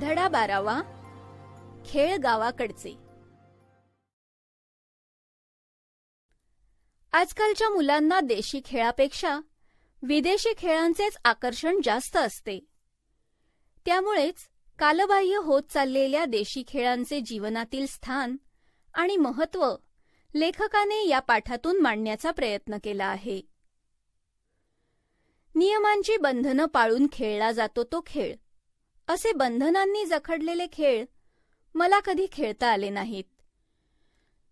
धडा बारावा खेळ गावाकडचे. आजकालच्या मुलांना देशी खेळापेक्षा विदेशी खेळांचेच आकर्षण जास्त असते. त्यामुळेच कालबाह्य होत चाललेल्या देशी खेळांचे जीवनातील स्थान आणि महत्त्व लेखकाने या पाठातून मांडण्याचा प्रयत्न केला आहे. नियमांची बंधनं पाळून खेळला जातो तो खेळ. असे बंधनांनी जखडलेले खेळ मला कधी खेळता आले नाहीत.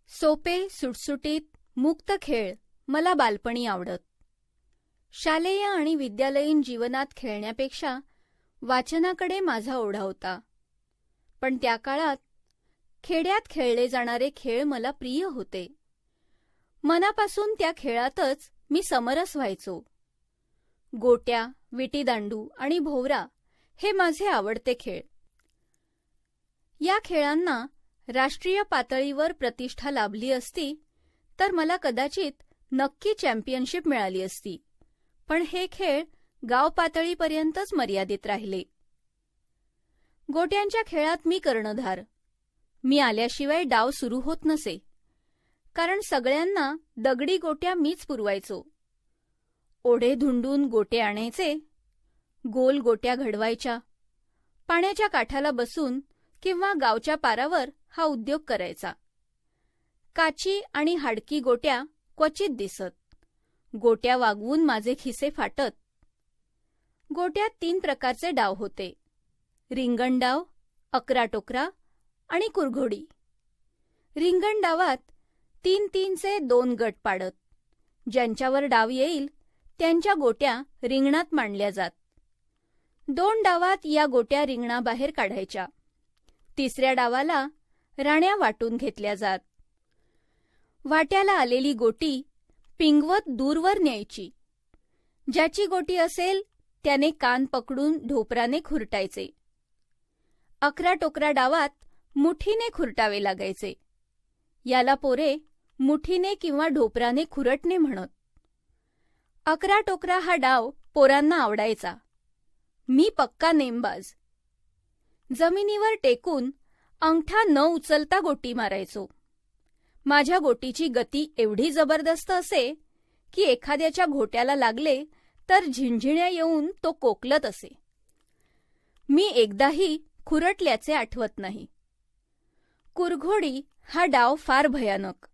सोपे सुटसुटीत मुक्त खेळ मला बालपणी आवडत. शालेय आणि विद्यालयीन जीवनात खेळण्यापेक्षा वाचनाकडे माझा ओढा होता. पण त्या काळात खेड्यात खेळले जाणारे खेळ मला प्रिय होते. मनापासून त्या खेळातच मी समरस व्हायचो. गोट्या विटीदांडू आणि भोवरा हे माझे आवडते खेळ. या खेळांना राष्ट्रीय पातळीवर प्रतिष्ठा लाभली असती तर मला कदाचित नक्की चॅम्पियनशिप मिळाली असती. पण हे खेळ गाव पातळीपर्यंतच मर्यादित राहिले. गोट्यांच्या खेळात मी कर्णधार. मी आल्याशिवाय डाव सुरू होत नसे. कारण सगळ्यांना दगडी गोट्या मीच पुरवायचो. ओढे धुंडून गोटे आणायचे गोल गोट्या घडवायच्या. पाण्याच्या काठाला बसून किंवा गावच्या पारावर हा उद्योग करायचा. काची आणि हाडकी गोट्या क्वचित दिसत. गोट्या वागवून माझे खिसे फाटत. गोट्यात तीन प्रकारचे डाव होते. रिंगण डाव अकरा टोकरा आणि कुरघोडी. रिंगण डावात तीन तीनचे दोन गट पाडत. ज्यांच्यावर डाव येईल त्यांच्या गोट्या रिंगणात मांडल्या जात. दोन डावात या गोट्या रिंगणाबाहेर काढायच्या. तिसऱ्या डावाला राण्या वाटून घेतल्या जात. वाट्याला आलेली गोटी पिंगवत दूरवर न्यायची. ज्याची गोटी असेल त्याने कान पकडून ढोपराने खुरटायचे. अकरा टोकरा डावात मुठीने खुरटावे लागायचे. याला पोरे मुठीने किंवा ढोपराने खुरटणे म्हणत. अकरा टोकरा हा डाव पोरांना आवडायचा. मी पक्का नेमबाज. जमिनीवर टेकून अंगठा न उचलता गोटी मारायचो. माझ्या गोटीची गती एवढी जबरदस्त असे की एखाद्याच्या घोट्याला लागले तर झिंझिण्या येऊन तो कोकलत असे. मी एकदाही खुरटल्याचे आठवत नाही. कुरघोडी हा डाव फार भयानक.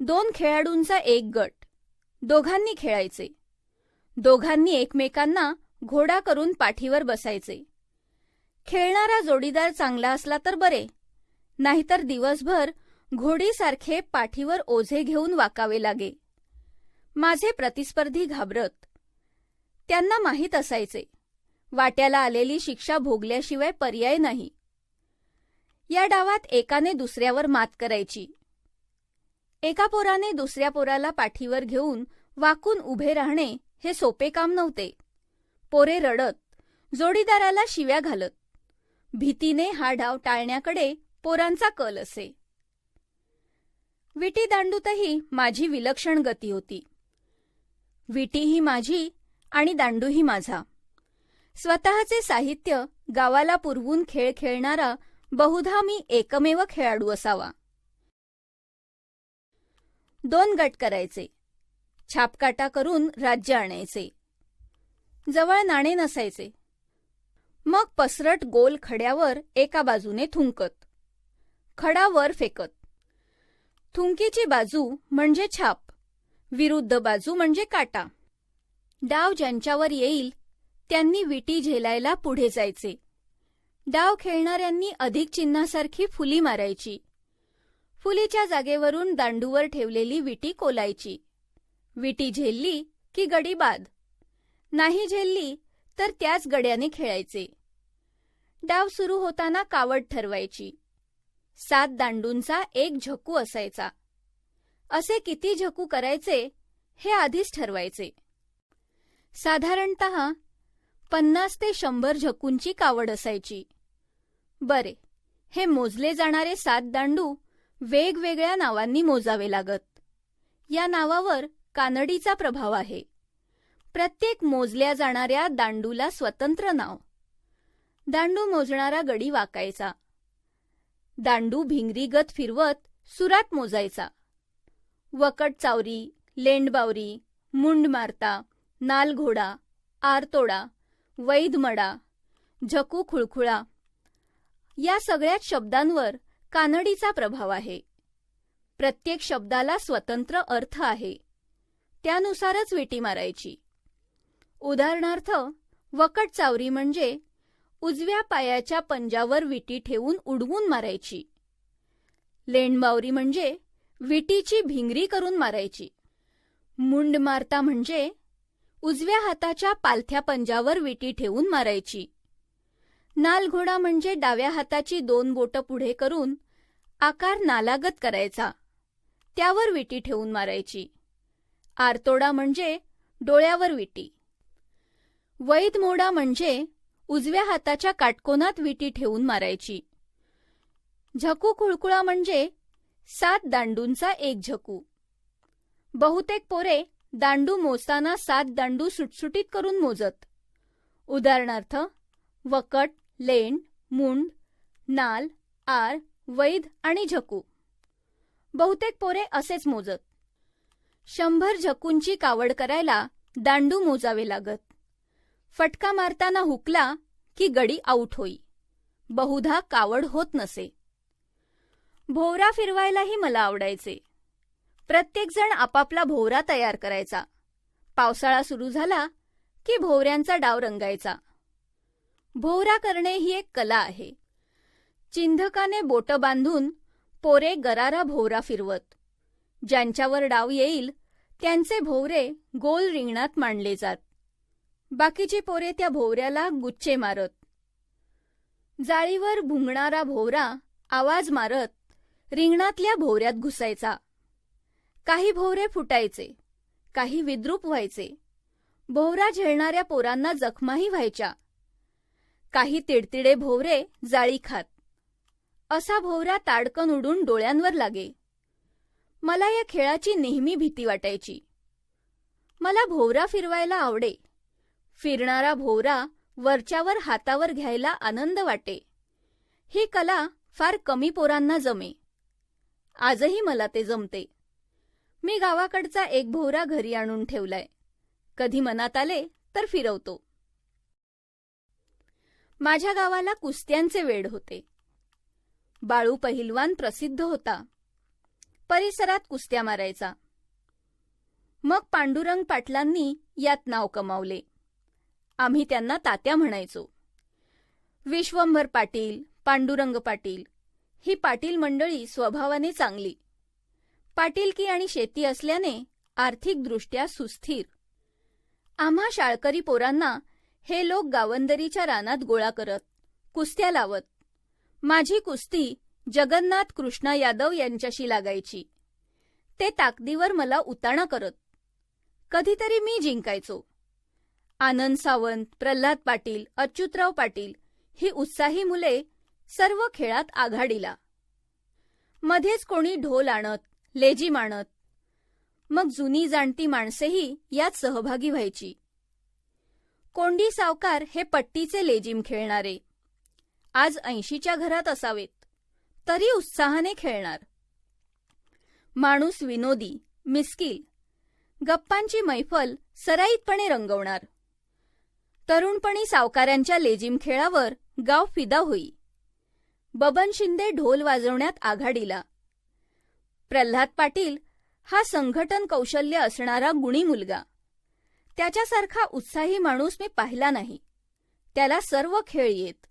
दोन खेळाडूंचा एक गट. दोघांनी खेळायचे. दोघांनी एकमेकांना घोडा करून पाठीवर बसायचे. खेळणारा जोडीदार चांगला असला तर बरे. नाहीतर दिवसभर घोडीसारखे पाठीवर ओझे घेऊन वाकावे लागे. माझे प्रतिस्पर्धी घाबरत. त्यांना माहीत असायचे. वाट्याला आलेली शिक्षा भोगल्याशिवाय पर्याय नाही. या डावात एकाने दुसऱ्यावर मात करायची. एका पोराने दुसऱ्या पोराला पाठीवर घेऊन वाकून उभे राहणे हे सोपे काम नव्हते. पोरे रडत जोडीदाराला शिव्या घालत. भीतीने हा डाव टाळण्याकडे पोरांचा कल असे. विटी दांडूतही माझी विलक्षण गती होती. विटीही माझी आणि दांडूही माझा. स्वतःचे साहित्य गावाला पुरवून खेळ खेळणारा बहुधा मी एकमेव खेळाडू असावा. दोन गट करायचे. छापकाटा करून राज्य आणायचे. जवळ नाणे नसायचे. मग पसरट गोल खड्यावर एका बाजूने थुंकत. खडा वर फेकत. थुंकीची बाजू म्हणजे छाप. विरुद्ध बाजू म्हणजे काटा. डाव ज्यांच्यावर येईल त्यांनी विटी झेलायला पुढे जायचे. डाव खेळणाऱ्यांनी अधिक चिन्हासारखी फुली मारायची. फुलीच्या जागेवरून दांडूवर ठेवलेली विटी कोलायची. विटी झेलली की गडी बाद. नाही झेलली तर त्याच गड्याने खेळायचे. डाव सुरू होताना कावड ठरवायची. सात दांडूंचा एक झकू असायचा. असे किती झकू करायचे हे आधीच ठरवायचे. साधारणत पन्नास ते शंभर झकूंची कावड असायची. बरे हे मोजले जाणारे सात दांडू वेगवेगळ्या नावांनी मोजावे लागत. या नावावर कानडीचा प्रभाव आहे. प्रत्येक मोजल्या जाणाऱ्या दांडूला स्वतंत्र नाव. दांडू मोजणारा गडी वाकायचा. दांडू भिंगरीगत फिरवत सुरात मोजायचा. वकट चावरी लेंडबावरी मुंड मारता नालघोडा आरतोडा वैधमडा झकू खुळखुळा. या सगळ्याच शब्दांवर कानडीचा प्रभाव आहे. प्रत्येक शब्दाला स्वतंत्र अर्थ आहे. त्यानुसारच विटी मारायची. उदाहरणार्थ वकट चावरी म्हणजे उजव्या पायाच्या पंजावर विटी ठेवून उडवून मारायची. लेंडबावरी म्हणजे विटीची भिंगरी करून मारायची. मुंड मारता म्हणजे उजव्या हाताच्या पालथ्या पंजावर विटी ठेवून मारायची. नालघोडा म्हणजे डाव्या हाताची दोन बोटं पुढे करून आकार नालागत करायचा. त्यावर विटी ठेवून मारायची. आरतोडा म्हणजे डोळ्यावर विटी. वैधमोडा म्हणजे उजव्या हाताच्या काटकोनात विटी ठेवून मारायची. झकू खुळकुळा म्हणजे सात दांडूंचा एक झकू. बहुतेक पोरे दांडू मोजताना सात दांडू सुटसुटीत करून मोजत. उदाहरणार्थ वकट लेंड मुंड नाल आर वैध आणि झकू. बहुतेक पोरे असेच मोजत. शंभर झकूंची कावड करायला दांडू मोजावे लागत. फटका मारताना हुकला की गडी आऊट होई. बहुधा कावड होत नसे. भोवरा फिरवायलाही मला आवडायचे. प्रत्येकजण आपापला भोवरा तयार करायचा. पावसाळा सुरू झाला की भोवऱ्यांचा डाव रंगायचा. भोवरा करणे ही एक कला आहे. चिंधकाने बोट बांधून पोरे गरारा भोवरा फिरवत. ज्यांच्यावर डाव येईल त्यांचे भोवरे गोल रिंगणात मांडले जात. बाकीची पोरे त्या भोवऱ्याला गुच्चे मारत. जाळीवर भुंगणारा भोवरा आवाज मारत रिंगणातल्या भोवऱ्यात घुसायचा. काही भोवरे फुटायचे काही विद्रूप व्हायचे. भोवरा झेलणाऱ्या पोरांना जखमाही व्हायच्या. काही तिडतिडे भोवरे जाळी खात. असा भोवरा ताडकन उडून डोळ्यांवर लागे. मला या खेळाची नेहमी भीती वाटायची. मला भोवरा फिरवायला आवडे. फिरणारा भोवरा वरच्यावर हातावर घ्यायला आनंद वाटे. ही कला फार कमी पोरांना जमे. आजही मला ते जमते. मी गावाकडचा एक भोवरा घरी आणून ठेवलाय. कधी मनात आले तर फिरवतो. माझ्या गावाला कुस्त्यांचे वेड होते. बाळू पहिलवान प्रसिद्ध होता. परिसरात कुस्त्या मारायचा. मग पांडुरंग पाटलांनी यात नाव कमावले. आम्ही त्यांना तात्या म्हणायचो. विश्वंभर पाटील पांडुरंग पाटील ही पाटील मंडळी स्वभावाने चांगली. पाटीलकी आणि शेती असल्याने आर्थिकदृष्ट्या सुस्थिर. आम्हा शाळकरी पोरांना हे लोक गावंदरीच्या रानात गोळा करत कुस्त्या लावत. माझी कुस्ती जगन्नाथ कृष्णा यादव यांच्याशी लागायची. ते ताकदीवर मला उताणा करत. कधीतरी मी जिंकायचो. आनंद सावंत प्रल्हाद पाटील अच्युतराव पाटील ही उत्साही मुले सर्व खेळात आघाडीला. मध्येच कोणी ढोल आणत लेजी आणत मग जुनी जाणती माणसेही यात सहभागी व्हायची. कोंडी सावकार हे पट्टीचे लेजीम खेळणारे. आज ऐंशीच्या घरात असावेत. तरी उत्साहाने खेळणार. माणूस विनोदी मिस्किल. गप्पांची मैफल सराईतपणे रंगवणार. तरुणपणी सावकारांच्या लेजिम खेळावर गाव फिदा होई. बबन शिंदे ढोल वाजवण्यात आघाडीला. प्रल्हाद पाटील हा संघटन कौशल्य असणारा गुणी मुलगा. त्याच्यासारखा उत्साही माणूस मी पाहिला नाही. त्याला सर्व खेळ येत.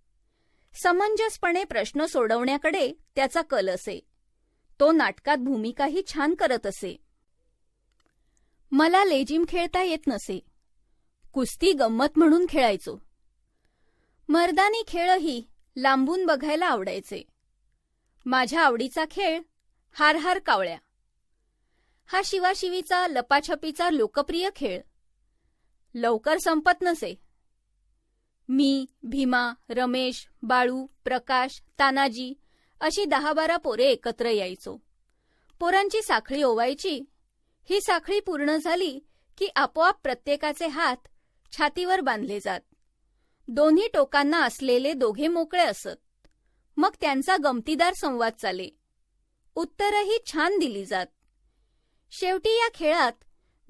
समंजसपणे प्रश्न सोडवण्याकडे त्याचा कल असे. तो नाटकात भूमिकाही छान करत असे. मला लेजिम खेळता येत नसे. कुस्ती गंमत म्हणून खेळायचो. मर्दानी खेळही लांबून बघायला आवडायचे. माझ्या आवडीचा खेळ हार हार कावळ्या. हा शिवाशिवीचा लपाछपीचा लोकप्रिय खेळ. लवकर संपत नसे. मी भीमा रमेश बाळू प्रकाश तानाजी अशी दहा बारा पोरे एकत्र यायचो. पोरांची साखळी ओवायची. ही साखळी पूर्ण झाली की आपोआप प्रत्येकाचे हात छातीवर बांधले जात. दोन्ही टोकांना असलेले दोघे मोकळे असत. मग त्यांचा गमतीदार संवाद चाले. उत्तरही छान दिली जात. शेवटी या खेळात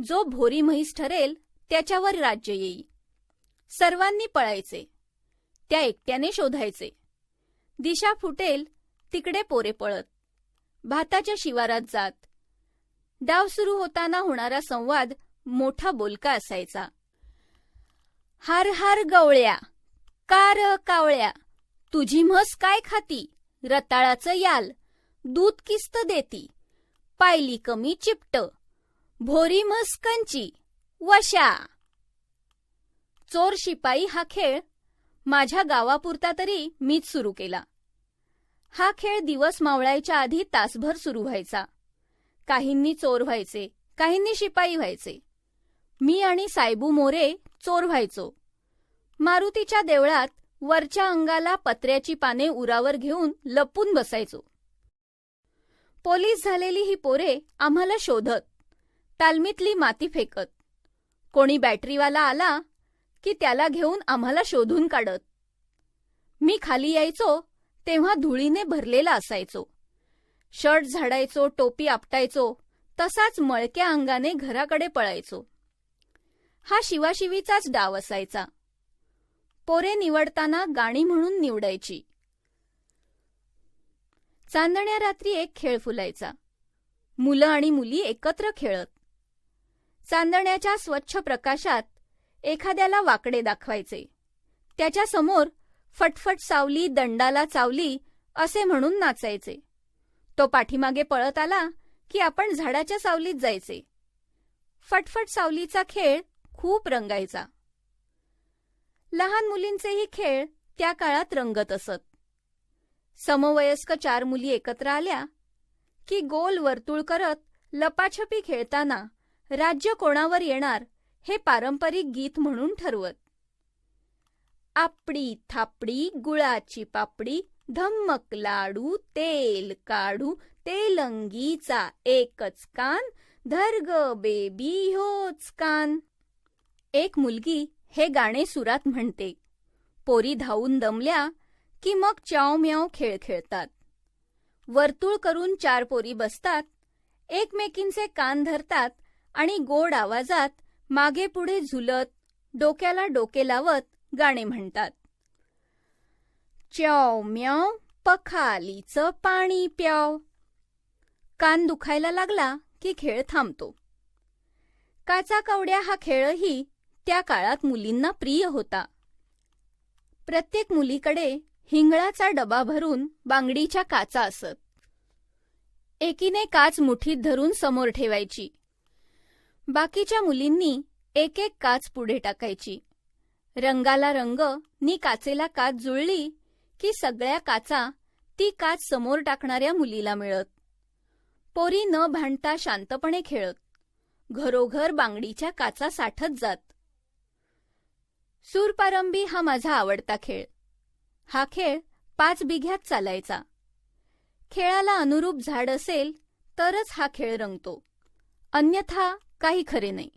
जो भोरी म्हैस ठरेल त्याच्यावर राज्य येई. सर्वांनी पळायचे. त्या एकट्याने शोधायचे. दिशा फुटेल तिकडे पोरे पळत. भाताच्या शिवारात जात. डाव सुरू होताना होणारा संवाद मोठा बोलका असायचा. हार हार गवळ्या कार कावळ्या तुझी म्हस काय खाती? रताळाचं याल दूध किस्त देती पायली कमी चिपट भोरी म्हस कंची वशा. चोर शिपाई हा खेळ माझ्या गावापुरता तरी मीच सुरू केला. हा खेळ दिवस मावळायच्या आधी तासभर सुरू व्हायचा. काहींनी चोर व्हायचे काहींनी शिपाई व्हायचे. मी आणि सायबू मोरे चोर व्हायचो. मारुतीच्या देवळात वरच्या अंगाला पत्र्याची पाने उरावर घेऊन लपून बसायचो. पोलीस झालेली ही पोरे आम्हाला शोधत तालमीतली माती फेकत. कोणी बॅटरीवाला आला की त्याला घेऊन आम्हाला शोधून काढत. मी खाली यायचो तेव्हा धुळीने भरलेला असायचो. शर्ट झाडायचो टोपी आपटायचो तसाच मळक्या अंगाने घराकडे पळायचो. हा शिवाशिवीचाच डाव असायचा. पोरे निवडताना गाणी म्हणून निवडायची. चांदण्या रात्री एक खेळ फुलायचा. मुलं आणि मुली एकत्र खेळत. चांदण्याच्या स्वच्छ प्रकाशात एखाद्याला वाकडे दाखवायचे. त्याच्यासमोर फटफट सावली दंडाला चावली असे म्हणून नाचायचे. तो पाठीमागे पळत आला की आपण झाडाच्या सावलीत जायचे. फटफट सावलीचा खेळ खूप रंगायचा. लहान मुलींचेही खेळ त्या काळात रंगत असत. समवयस्क चार मुली एकत्र आल्या की गोल वर्तुळ करत लपाछपी खेळताना राज्य कोणावर येणार हे पारंपरिक गीत म्हणून ठरवत. आपडी थापडी गुळाची पापडी धम्मक लाडू तेल काढू तेलंगीचा एकच कान धर्ग बेबी होच कान. एक मुलगी हे गाणे सुरात म्हणते. पोरी धावून दमल्या की मग च्याव म्याव खेळ खेळतात. वर्तुळ करून चार पोरी बसतात एकमेकींचे कान धरतात आणि गोड आवाजात मागे पुढे झुलत डोक्याला डोके लावत गाणे म्हणतात. च्याव म्याव पखालीचं पाणी प्याव. कान दुखायला लागला की खेळ थांबतो. काचा कवड्या हा खेळही त्या काळात मुलींना प्रिय होता. प्रत्येक मुलीकडे हिंगळाचा डबा भरून बांगडीच्या काचा असत. एकीने काच मुठीत धरून समोर ठेवायची. बाकीच्या मुलींनी एक एक काच पुढे टाकायची. रंगाला रंग नी काचेला काच जुळली की सगळ्या काचा ती काच समोर टाकणाऱ्या मुलीला मिळत. पोरी न भांडता शांतपणे खेळत. घरोघर बांगडीच्या काचा साठत जात. सूरपारंबी हा माझा आवडता खेळ. हा खेळ पाच बिघ्यात चालायचा. खेळाला अनुरूप झाड असेल तरच हा खेळ रंगतो. अन्यथा काही खरे नाही.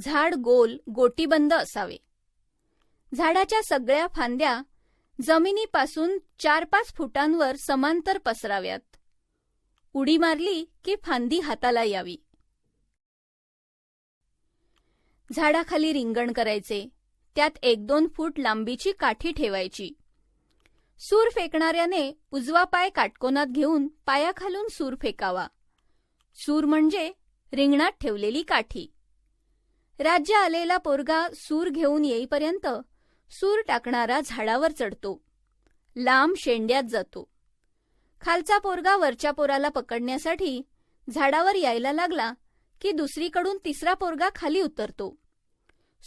झाड गोल गोटीबंद असावे. झाडाच्या सगळ्या फांद्या जमिनीपासून चार पाच फुटांवर समांतर पसराव्यात. उडी मारली की फांदी हाताला यावी. झाडाखाली रिंगण करायचे. त्यात एक दोन फूट लांबीची काठी ठेवायची. सूर फेकणाऱ्याने उजवा पाय काटकोनात घेऊन पायाखालून सूर फेकावा. सूर म्हणजे रिंगणात ठेवलेली काठी. राज्य आलेला पोरगा सूर घेऊन येईपर्यंत सूर टाकणारा झाडावर चढतो. लांब शेंड्यात जातो. खालचा पोरगा वरच्या पोराला पकडण्यासाठी झाडावर यायला लागला की दुसरीकडून तिसरा पोरगा खाली उतरतो.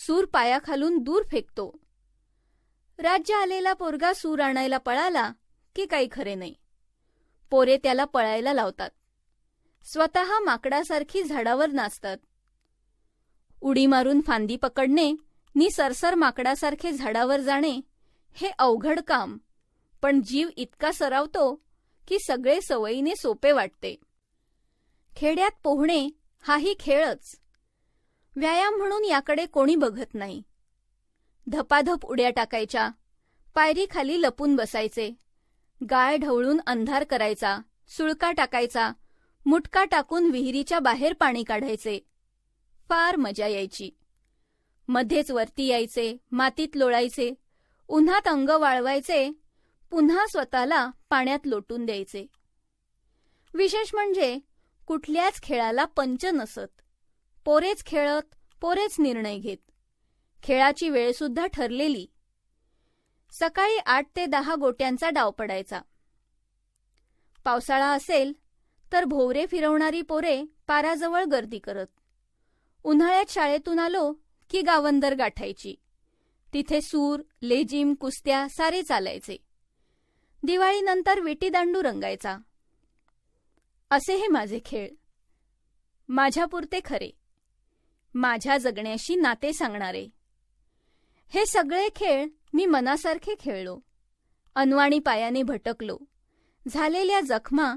सूर पायाखालून दूर फेकतो. राज्य आलेला पोरगा सूर आणायला पळाला की काही खरे नाही. पोरे त्याला पळायला लावतात. स्वतः माकडासारखी झाडावर नाचतात. उडी मारून फांदी पकडणे नि सरसर माकडासारखे झाडावर जाणे हे अवघड काम पण जीव इतका सरावतो की सगळे सवयीने सोपे वाटते. खेड्यात पोहणे हाही खेळच. व्यायाम म्हणून याकडे कोणी बघत नाही. धपाधप उड्या टाकायच्या. पायरीखाली लपून बसायचे. गाय ढवळून अंधार करायचा. सुळका टाकायचा. मुटका टाकून विहिरीच्या बाहेर पाणी काढायचे. फार मजा यायची. मध्येच वरती यायचे मातीत लोळायचे. उन्हात अंग वाळवायचे. पुन्हा स्वतःला पाण्यात लोटून द्यायचे. विशेष म्हणजे कुठल्याच खेळाला पंच नसत. पोरेच खेळत पोरेच निर्णय घेत. खेळाची वेळसुद्धा ठरलेली. सकाळी आठ ते दहा गोट्यांचा डाव पडायचा. पावसाळा असेल तर भोवरे फिरवणारी पोरे पाराजवळ गर्दी करत. उन्हाळ्यात शाळेतून आलो की गावंदर गाठायची. तिथे सूर लेजिम कुस्त्या सारे चालायचे. दिवाळीनंतर विटीदांडू रंगायचा. असे हे माझे खेळ. माझ्यापुरते खरे. माझ्या जगण्याशी नाते सांगणारे. हे सगळे खेळ मी मनासारखे खेळलो. अनवाणी पायाने भटकलो. झालेल्या जखमा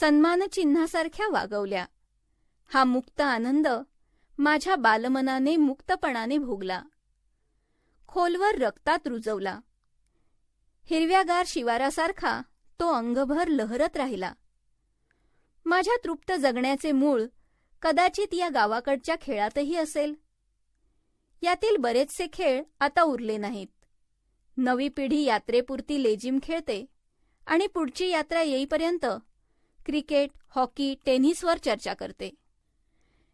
सन्मानचिन्हासारख्या वागवल्या. हा मुक्त आनंद माझ्या बालमनाने मुक्तपणाने भोगला. खोलवर रक्तात रुजवला. हिरव्यागार शिवारासारखा तो अंगभर लहरत राहिला. माझ्या तृप्त जगण्याचे मूळ कदाचित या गावाकडच्या खेळातही असेल. यातील बरेचसे खेळ आता उरले नाहीत. नवी पिढी यात्रेपुरती लेजिम खेळते आणि पुढची यात्रा येईपर्यंत क्रिकेट हॉकी टेनिसवर चर्चा करते.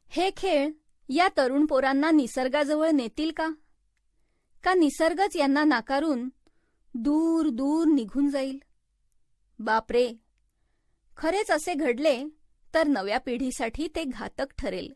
हे खेळ या तरुण पोरांना निसर्गाजवळ नेतील का? का निसर्गच यांना नाकारून दूर दूर निघून जाईल? बापरे! खरेच असे घडले तर नव्या पिढीसाठी ते घातक ठरेल.